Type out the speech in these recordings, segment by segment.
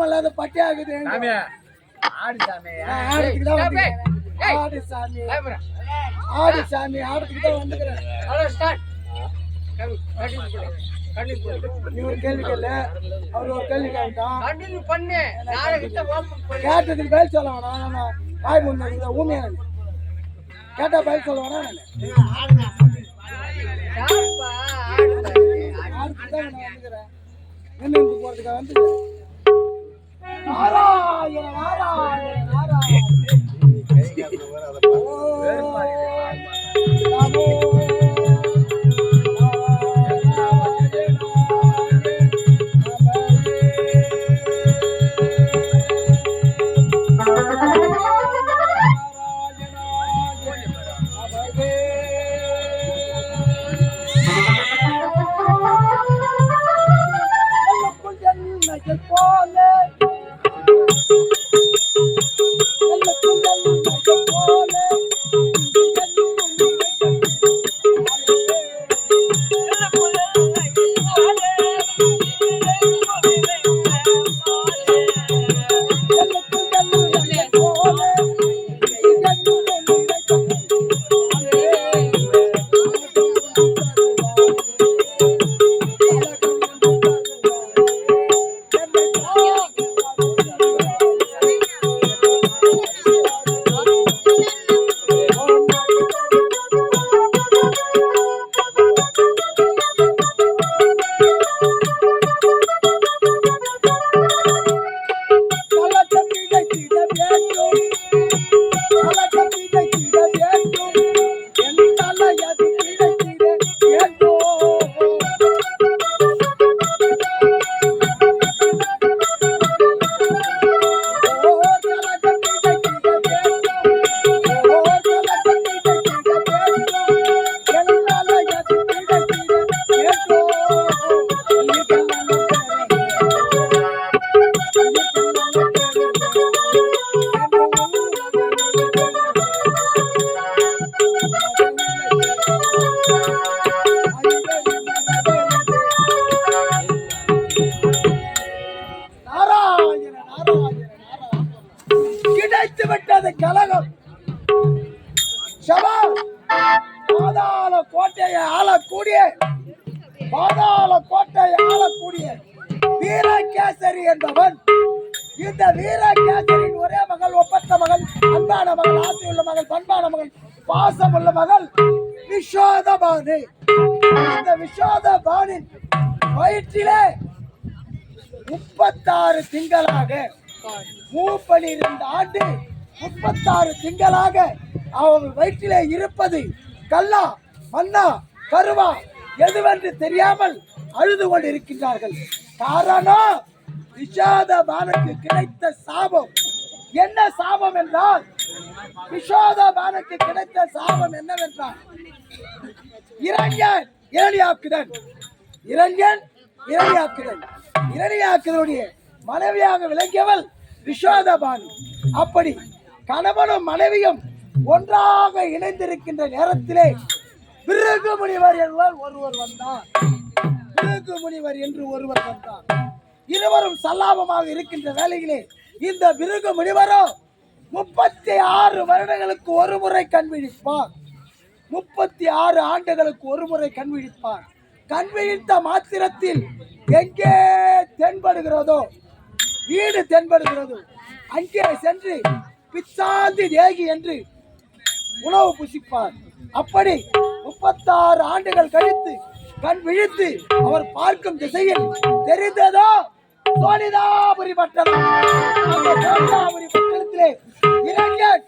நாம இல்லாத பட்டி ஆகுது ஆடு சாமி ஆடுறதுக்கு தான். ஆடு சாமி. ஆடு சாமி ஆடுறதுக்கு தான் வந்துக்கிறேன் ஒரு கேள்வி கேளு. அவர் ஒரு கேள்வி கேட்டான். கேட்டதுக்கு பதில் சொல்ல வேணாம். வாய் முன்னாடி ஊமையா நான். கேட்டா பதில் சொல்ல வேணாம் நான். போறதுக்காக வந்துக்கிறேன். நாராயண நாராயண நாராயண கேசரி என்பவன் இந்த வீரகேசரியின் ஒரே மகள் ஒப்பற்ற மகள் அன்பான மகள் ஆசையுள்ள மகள் பண்பான மகள் பாசமுள்ள மகள் விஷோதபானு இந்த விஷோதபானின் வயிற்றிலே முப்பத்தாறு திங்களாக மூப்பனிரெண்டு ஆண்டு முப்பத்தாறு திங்களாக அவள் வயிற்றிலே இருப்பது கல்லா மன்னா கருவா எதுவென்று தெரியாமல் அழுது கொண்டிருக்கின்றார்கள். காரணம் விஷாதபானுக்கு கிடைத்த சாபம். என்ன சாபம் என்றால் விஷாதபானுக்கு கிடைத்த சாபம் என்னவென்றால் இரண்யன் இரணியாக்குதன் இரண்யன் இரணியாக்குதன் இரணியாக்குதனுடைய மனைவியாக விளங்கியவள் விஷாதபானு அப்படி கணவனும் மனைவியும் ஒன்றாக இணைந்திருக்கின்ற நேரத்திலே பிறகு முனிவர் என்பவர் ஒருவர் வந்தார். பிறகு முனிவர் என்று ஒருவர் வந்தார். இருவரும் சல்லாபமாக இருக்கின்ற வேலைகளே இந்த மிருகம் முனிவரோ முப்பத்தி ஆறு வருடங்களுக்கு ஒரு முறை கண் விழிப்பார். முப்பத்தி ஆறு ஆண்டுகளுக்கு ஒரு முறை கண் விழிப்பார். கண் விழித்த மாத்திரத்தில் எங்கே தென்படுகிறதோ வீடு தென்படுகிறதோ அங்கே சென்று பிச்சாந்தி தேகி என்று உணவு புசிப்பார். அப்படி முப்பத்தாறு ஆண்டுகள் கழித்து கண் விழித்து அவர் பார்க்கும் திசையில் தெரிந்ததோ சோனிதாபுரி பட்டணம் அந்த சோனிதாபுரி பட்டணத்திலே இளைஞன்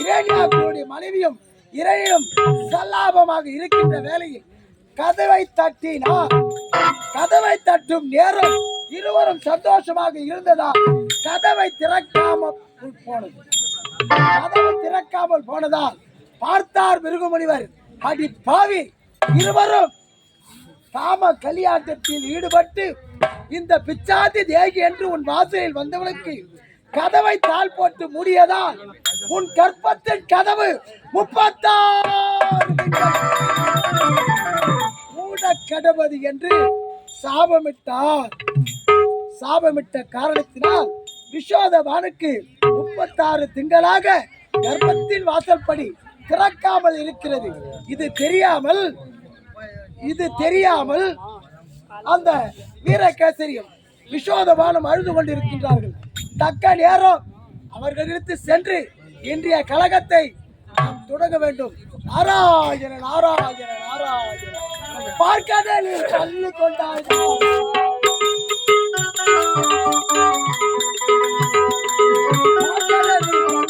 இளைஞாக்களுடைய மனைவியும் இறையும் சல்லாபமாக இருக்கின்ற வேளையில் கதவை தட்டினார். கதவை தட்டும் நேரம் இருவரும் சந்தோஷமாக இருந்ததா? கதவை திறக்காமல் போனது. கதவை திறக்காமல் போனதால் பார்த்தார் மிருகமுனிவர். அடி பாவி இருவரும் காம கலியாட்டத்தில் ஈடுபட்டு இந்த பிச்சாதி தேகி என்று உன் வாசலில் வந்தவனுக்கு கதவை தாள் போட்டு மூடியதால் உன் கற்பத்தின் கதவு முப்பத்தாறு திங்கள் கெடபதி என்று சாபமிட்டார். சாபமிட்ட காரணத்தினால் விசோதவானுக்கு முப்பத்தாறு திங்களாக கர்ப்பத்தின் வாசல்படி திறக்காமல் இருக்கிறது. இது தெரியாமல் இது தெரியாமல் அந்த வீரகேசரியும் விஷோதவானும் அழுது கொண்டிருக்கின்றார்கள். தக்க நேரம் அவர்களிடத்து சென்று இன்றைய கழகத்தை நாம் தொடங்க வேண்டும். நாராயண நாராயண நாராயண. பார்க்கடலில் பள்ளி கொண்டார்கள் நீ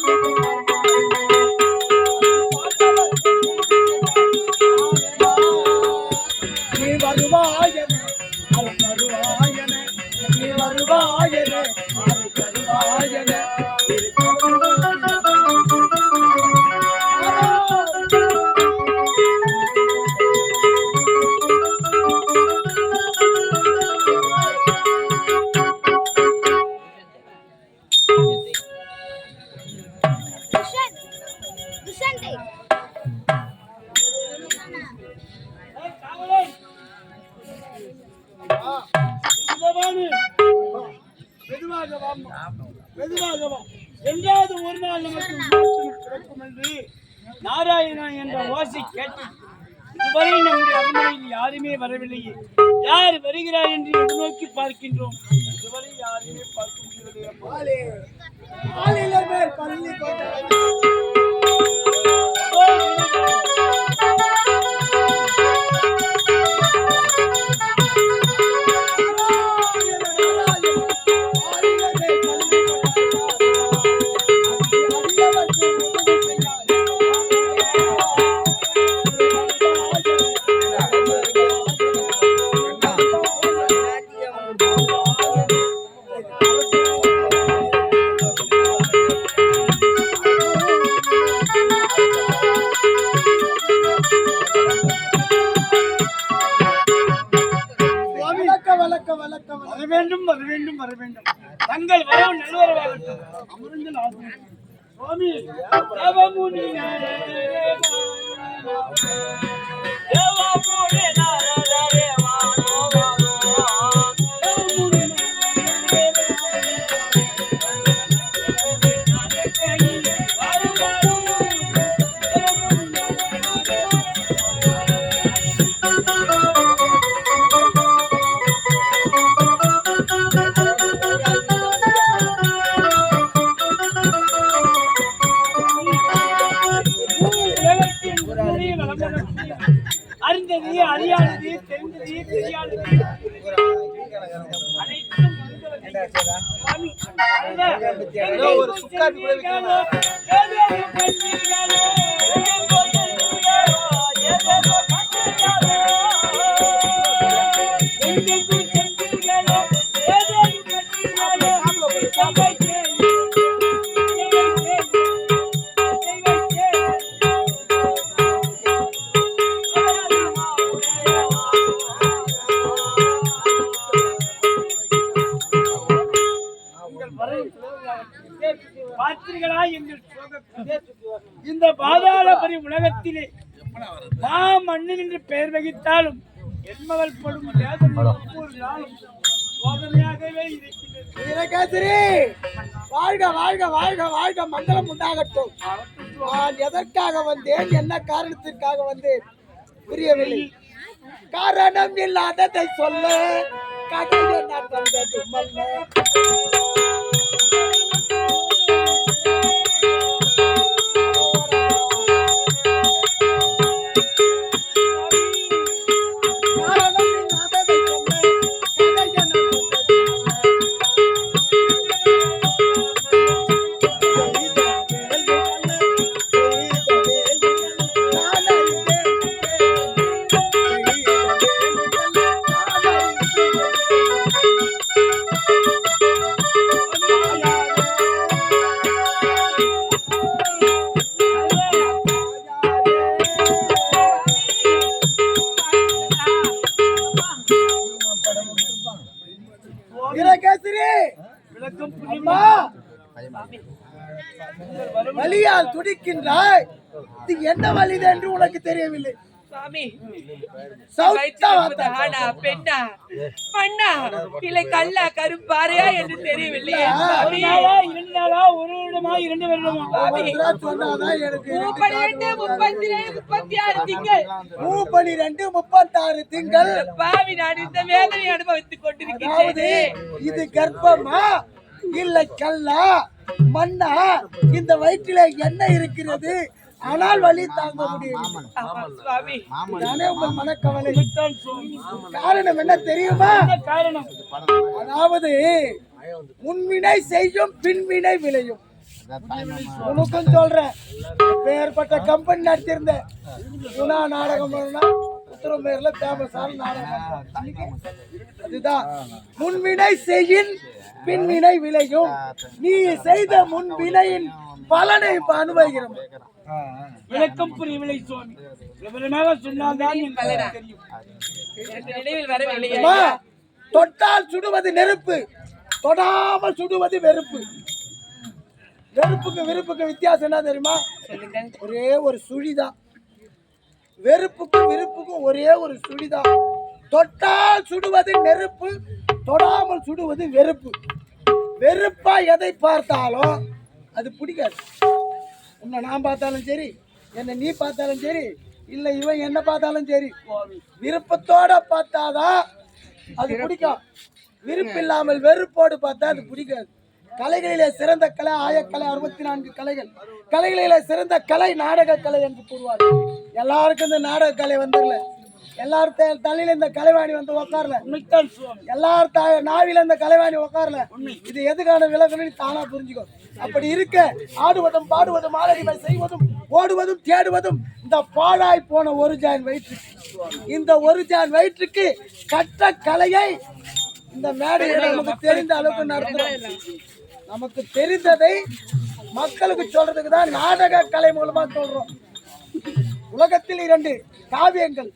தேவமுனி நாரதரே தேவமுனி ஒரு சுக்காட்டு மண்ணில் என்று பெயர் வகித்தாலும் என்பவள் படும் நாளும் சோதனையாகவே இருக்கின்றது. வாழ்க வாழ்க வாழ்க வாழ்க மங்களம் உண்டாகட்டும். நான் எதற்காக வந்தேன்? என்ன காரணத்திற்காக வந்தேன்? புரியவில்லை. காரணம் இல்லாததை சொல்ல கதையை நான் தந்தது மல்ல ஆனா பெண்ணா? மண்ணா? இல்லை கல்லா கருப்பாறையா என்று தெரியவில்லையே இரண்டு நாளா ஒரு வருடமா இரண்டு வருடமா. பன்னிரெண்டு முப்பத்தி முப்பத்தி ஆறு திங்கள். மூ பனிரெண்டு முப்பத்தாறு திங்கள். பாவி நான் இந்த வேதனை அனுபவித்துக் கொண்டிருக்கிறேன் இது கர்ப்பமா? இல்லை கல்லா? மண்ணா? இந்த வயிற்றில என்ன இருக்கிறது? ஆனால் வலி தாங்க முடியும் மனக்கவலை. காரணம் என்ன தெரியுமா? என்ன காரணம்? அதாவது முன்வினை செய்யும் பின்வினை விளையும். உனக்கும் சொல்றேன். பேர்பட்ட கம்பெனி நடத்தியிருந்தேன் குணா நாடகம் உத்தரம் பேர்ல ஃபேமஸான நாடகம். அதுதான். முன்வினை செய்யின் பின்வினை விளையும். நீ செய்த முன்வினையின் பலனை இப்ப அனுபவிக்கிறோம். விளக்கம் புரியவில்லை சுவாமி. விவரமாக சொன்னால்தான் தெரியும். தொட்டால் சுடுவது நெருப்பு. தொடாமல் சுடுவது வெறுப்பு. வெறுப்புக்கு விருப்புக்கு வித்தியாசம் என்ன தெரியுமா? ஒரே ஒரு சுழிதான் வெறுப்புக்கும் விருப்புக்கும் ஒரே ஒரு சுழிதான் தொட்டால் சுடுவது நெருப்பு தொடாமல் சுடுவது வெறுப்பு. வெறுப்பா எதை பார்த்தாலும் அது பிடிக்காது. உன்னை நான் பார்த்தாலும் சரி என்னை நீ பார்த்தாலும் சரி இல்லை இவன் என்ன பார்த்தாலும் சரி விருப்பத்தோட பார்த்தாதான் அது பிடிக்கும். விருப்பம் இல்லாமல் வெறுப்போடு பார்த்தா அது பிடிக்காது. கலைகளிலே சிறந்த கலை ஆயக்கலை அறுபத்தி நான்கு கலைகள். கலைகளிலே சிறந்த கலை நாடக கலை என்று கூறுவார் எல்லாருக்கும் இந்த நாடக கலை வந்துடல. எல்லாரும் த- தலையில இந்த கலைவாணி வந்து எல்லாரும் த நாவில இந்த கலைவாணி உட்காரல இது எதுக்கான விலகுன்னு தானா புரிஞ்சுக்கோ. அப்படி இருக்க ஆடுவதும் பாடுவதும் ஆலடிமை செய்வதும் ஓடுவதும் தேடுவதும் இந்த பாழாய் போன ஒரு ஜான் வயிற்றுக்கு. இந்த ஒரு ஜான் வயிற்றுக்கு கற்ற கலையை இந்த மேடையில் நமக்கு தெரிந்த அளவுக்கு நடத்துகிறோம் நமக்கு தெரிந்ததை மக்களுக்கு சொல்றதுக்கு தான் நாடக கலை மூலமா சொல்றோம். உலகத்தில் இரண்டு காவியங்கள்.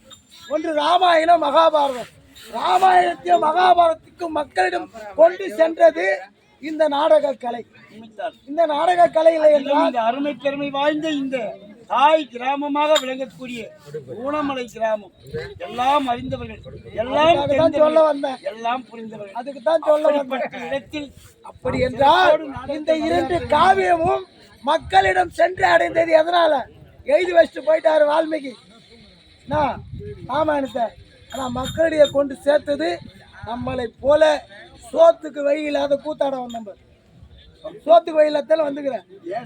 ஒன்று ராமாயணம் மகாபாரதம். ராமாயணத்தையும் மகாபாரதத்துக்கும் மக்களிடம் கொண்டு சென்றது இந்த நாடக கலை. இந்த நாடக கலை இல்லை என்றால் இந்த அருமை பெருமை வாய்ந்த இந்த தாய் கிராமமாக விளங்கக்கூடிய ஊனமலை கிராமம். எல்லாம் அறிந்தவர்கள் எல்லாம் சொல்ல வந்தேன். எல்லாம் புரிந்தவர்கள். அதுக்கு தான் சொல்ல இடத்தில் அப்படி என்றால் இந்த இரண்டு காவியமும் மக்களிடம் சென்று அடைந்தது எதனால? எழுதி வச்சுட்டு போயிட்டாரு வால்மீகி. நான் ராமாயணத்தை ஆனா மக்களிடையே கொண்டு சேர்த்தது நம்மளை போல சோத்துக்கு வழி இல்லாத கூத்தாட வந்தோம் பாரு. சோத்துக்கு வழி இல்லாதால வந்துக்கிறேன்.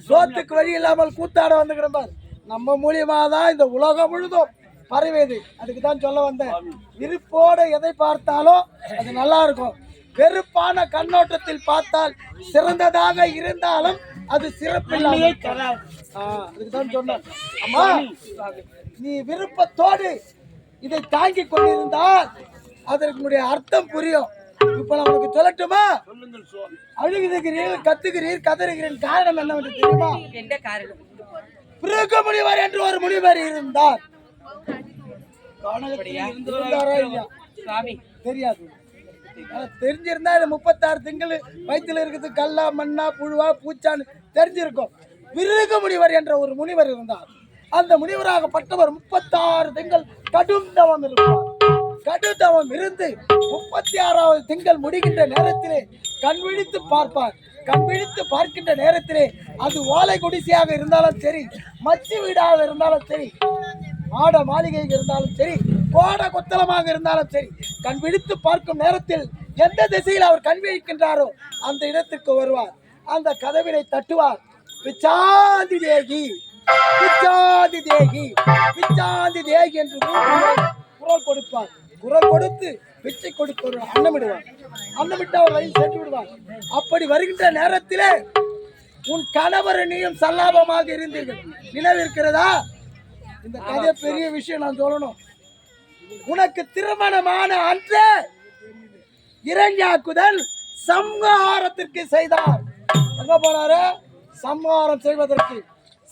சோத்துக்கு வழி இல்லாமல் கூத்தாட வந்துக்கிறேன் பாரு. நம்ம மூலியமா தான் இந்த உலகம் முழுதும் பரவியது. அதுக்கு தான் சொல்ல வந்தேன். விருப்போட எதை பார்த்தாலும் அது நல்லா இருக்கும் வெறுப்பான கண்ணோட்டத்தில் பார்த்தால் சிறந்ததாக இருந்தாலும் அது ஆ, அதுக்கு தான் சொன்னேன். அம்மா நீ விருப்பத்தோடு இதை தாங்கி கொண்டிருந்தால் அதற்கு அர்த்தம் புரியும். இப்ப நான் உனக்கு சொல்லட்டுமா அழுகுகிறீர்கள் கத்துகிறீர் கதறுகிறீர். காரணம் என்னவென்று தெரியுமா? என்ன காரணம்? பிறகு முனிவர் என்று ஒரு முனிவர் இருந்தார். இல்லையா? தெரியாது. தெரிஞ்சிருந்தா இது முப்பத்தாறு திங்கள் வயிற்றுல இருக்குது. கல்லா மண்ணா புழுவா பூச்சான்னு தெரிஞ்சிருக்கும். விருக முனிவர் என்ற ஒரு முனிவர் இருந்தார். அந்த முனிவராகப்பட்டவர் முப்பத்தாறு திங்கள் கடும் தவம் இருப்பார். கடுதவம் இருந்து முப்பத்தி ஆறாவது திங்கள் முடிகின்ற நேரத்திலே கண் விழித்து பார்ப்பார். கண் விழித்து பார்க்கின்ற நேரத்திலே அது ஓலை குடிசையாக இருந்தாலும் சரி மச்சு வீடாக இருந்தாலும் சரி மாட மாளிகை இருந்தாலும் சரி கோட கொத்தளமாக இருந்தாலும் சரி கண் விழித்து பார்க்கும் நேரத்தில் எந்த திசையில் அவர் கண் விழிக்கின்றாரோ அந்த இடத்திற்கு வருவார். அந்த கதவினை தட்டுவார். பிச்சாந்தி தேகி பிச்சாந்தி தேகி பிச்சாந்தி தேகி என்று குரல் கொடுப்பார். குரல் கொடுத்து பிச்சை கொடுத்து அன்னமிடுவார். அன்னமிட்டு அவர் வழி சென்று விடுவார். அப்படி வருகின்ற நேரத்திலே உன் கணவர் நீயும் சல்லாபமாக இருந்தீர்கள். நினைவிருக்கிறதா? இந்த கதை பெரிய விஷயம் நான் சொல்லணும். உனக்கு திருமணமான அன்று இரண்யாக்குதல் சம்ஹாரத்திற்கு செய்தார். எங்க போனாரு? சம்ஹாரம் செய்வதற்கு.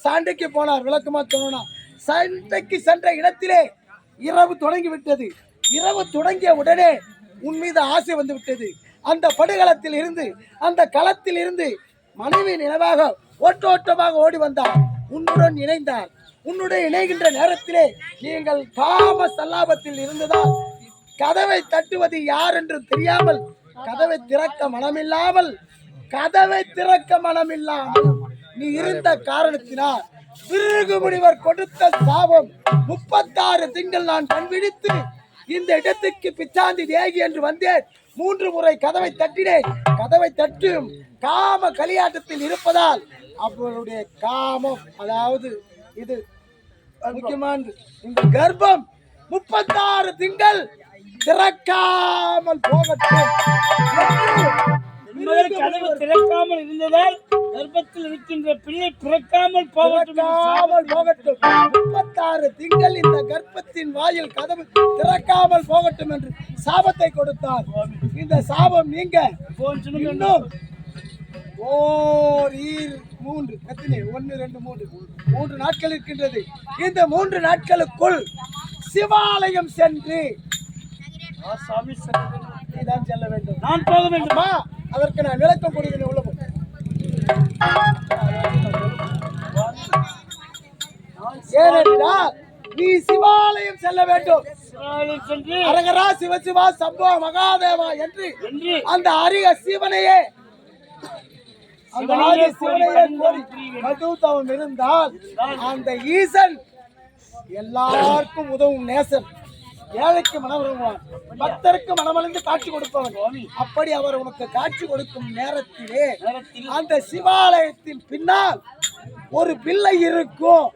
சண்டைக்கு போனார். விளக்கமா சொல்லணும் சண்டைக்கு சென்ற இடத்திலே இரவு தொடங்கி விட்டது இரவு தொடங்கிய உடனே உன் மீது ஆசை வந்து விட்டது அந்த படுகளத்தில் இருந்து அந்த களத்தில் இருந்து மனைவி நினைவாக ஓட்ட ஓட்டமாக ஓடி வந்தார். உன்னுடன் இணைந்தார். உன்னுடைய இணைகின்ற நேரத்திலே நீங்கள் காம சல்லாபத்தில் இருந்ததால் கதவை தட்டுவது யார் என்று தெரியாமல் கதவை திறக்க மனமில்லாமல் கதவை திறக்க மனமில்லாமல் நீ இருந்த காரணத்தினால் பிறகு முனிவர் கொடுத்த சாபம் முப்பத்தாறு திங்கள் நான் கண்பிடித்து இந்த இடத்துக்கு பிச்சாந்தி தேகி என்று வந்தேன். மூன்று முறை கதவை தட்டினேன். கதவை தட்டும் காம கலியாட்டத்தில் இருப்பதால் அவளுடைய காமம் அதாவது இது முக்கியமானது இந்த கர்ப்பம் முப்பத்தாறு திங்கள் திறக்காமல் போகட்டும். என்பதை கதவு திறக்காமல் இருந்ததால் கர்ப்பத்தில் இருக்கின்ற பிள்ளை பிறக்காமல் போகட்டும் போகட்டும். முப்பத்தாறு திங்கள் இந்த கர்ப்பத்தின் வாயில் கதவு திறக்காமல் போகட்டும் என்று சாபத்தை கொடுத்தார். இந்த சாபம் நீங்க. இன்னும் ஓர் ஈர் மூன்று எத்தனை ஒன்று ரெண்டு மூன்று. மூன்று நாட்கள் இருக்கின்றது. இந்த மூன்று நாட்களுக்குள் சிவாலயம் சென்று செல்ல வேண்டும். நான் போக வேண்டும். அதற்கு நான் விளக்கம் கொடுக்கிறேன் உள்ள. ஏனென்றால் நீ சிவாலயம் செல்ல வேண்டும். அரகரா சிவசிவா சம்போ மகாதேவா என்று அந்த அரிய சிவனையே அந்த ஆதி சிவனையே கடுத்தவன் இருந்தால் அந்த ஈசன் எல்லாருக்கும் உதவும் நேசன். ஏழைக்கு மனம் வருவான். பக்தருக்கு மனமழிந்து காட்சி கொடுப்பவன். அப்படி அவர் உனக்கு காட்சி கொடுக்கும் நேரத்திலே அந்த சிவாலயத்தின் பின்னால் ஒரு பிள்ளை இருக்கும்.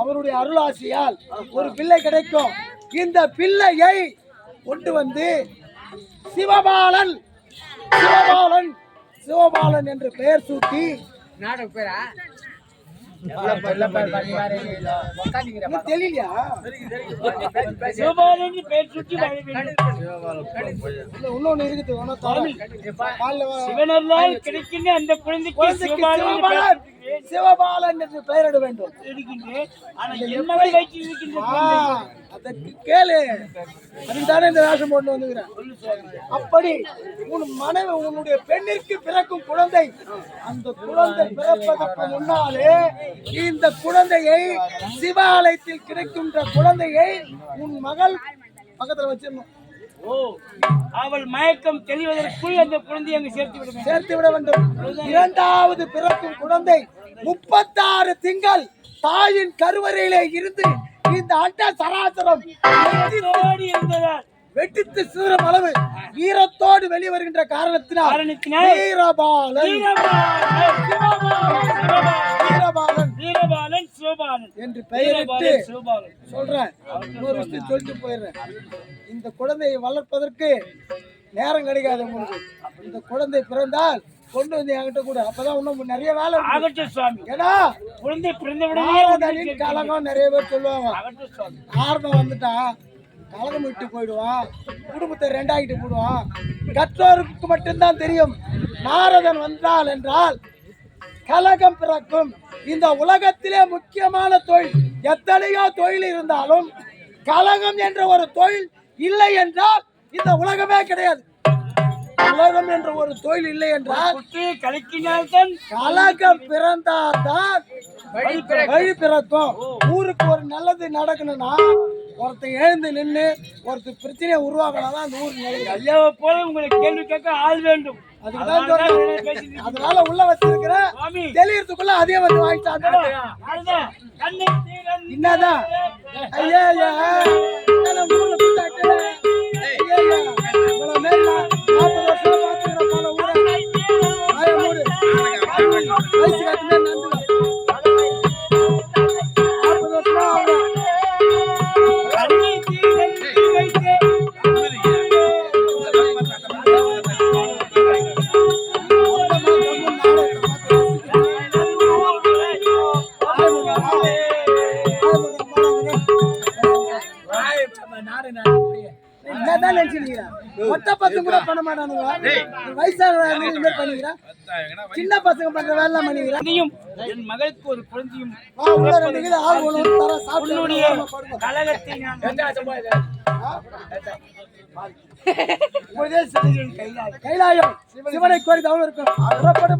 அவருடைய அருளாசியால் ஒரு பிள்ளை கிடைக்கும். இந்த பிள்ளையை கொண்டு வந்து சிவபாலன் சிவபாலன் சிவபாலன் என்று பெயர் சூட்டி நாடக பேரா? தெரியலையா? இன்னொன்னு இருக்குது ஒன்னும் கிடைக்கின்ற அந்த குழந்தைக்கு சிவபாலன் என்று பெயரிட வேண்டும். அதற்கு கேளு. அதுக்குதானே இந்த வேஷம் போட்டு வந்துக்கிறேன் அப்படி உன் மனைவி உன்னுடைய பெண்ணிற்கு பிறக்கும் குழந்தை. அந்த குழந்தை பிறப்பதற்கு முன்னாலே இந்த குழந்தையை சிவாலயத்தில் கிடைக்கின்ற குழந்தையை உன் மகள் பக்கத்துல வச்சிடணும். அவள் மயக்கம் தெளிவதற்குள் அந்த குழந்தையை அங்கு சேர்த்து விட வேண்டும். சேர்த்து விட வேண்டும். இரண்டாவது பிறக்கும் குழந்தை முப்பத்தாறு திங்கள் தாயின் கருவறையிலே இருந்து இந்த அண்ட சராசரம் இருந்ததால் வெட்டித்து சீரம் அளவு ஈரத்தோடு வெளிவருகின்ற காரணத்தினால் வீரபாலன் வீரபாலன். வீரபாலன். வீரபாலன் சிவபாலன். என்று பெயரிட்டு சொல்றேன். இன்னொரு விஷயம் சொல்லிட்டு போயிடுறேன். இந்த குழந்தையை வளர்ப்பதற்கு நேரம் கிடைக்காது உங்களுக்கு இந்த குழந்தை பிறந்தால் கொண்டு வந்து என்கிட்ட கூட. அப்பதான் இன்னும் நிறைய வேலை. ஆகட்டும் சுவாமி. ஏன்னா குழந்தை பிறந்தவுடனே நாரதனின் கலகம் நிறைய பேர் சொல்லுவாங்க. நாரதம் வந்துட்டா கலகம் விட்டு போயிடுவான். குடும்பத்தை ரெண்டாகிட்டு போடுவான். கற்றோருக்கு மட்டும்தான் தெரியும். நாரதன் வந்தால் என்றால் கலகம் பிறக்கும். இந்த உலகத்திலே முக்கியமான தொழில் எத்தனையோ தொழில் இருந்தாலும் கலகம் என்ற ஒரு தொழில் இல்லை என்றால் இந்த உலகமே கிடையாது. உலகம் என்ற ஒரு தொழில் இல்லை என்றால் கலக்கினால்தான் கலகம் பிறந்தால்தான் வழி பிறக்கும். ஊருக்கு ஒரு நல்லது நடக்கணும்னா ஒருத்தன் எழுந்து நின்று ஒருத்தர் பிரச்சனையை உருவாக்கினா தான் அந்த ஊர் நிலைக்கும் ஐயாவை போல உங்களை கேள்வி கேட்க ஆள் வேண்டும். அதனால உள்ள வச்சிருக்கிற தெளியறதுக்குள்ள அதே வந்து வாங்கிட்டாங்க என்னதான்? ஐயா ஐயா இவ்வளவு மேல நாற்பது வருஷம் போல ஊரை. வயசு காட்டுமே வயசானவங்க இந்த மாதிரி பண்ணிக்கிறா? சின்ன பசங்க பண்ற வேலை பண்ணிக்கிறா? குழந்தையும் என் மகளுக்கு ஒரு குழந்தையும் உன்னுடைய. கழகத்தை நான் கைலாயம். சிவனை கோரி இருக்கும் புறப்படு.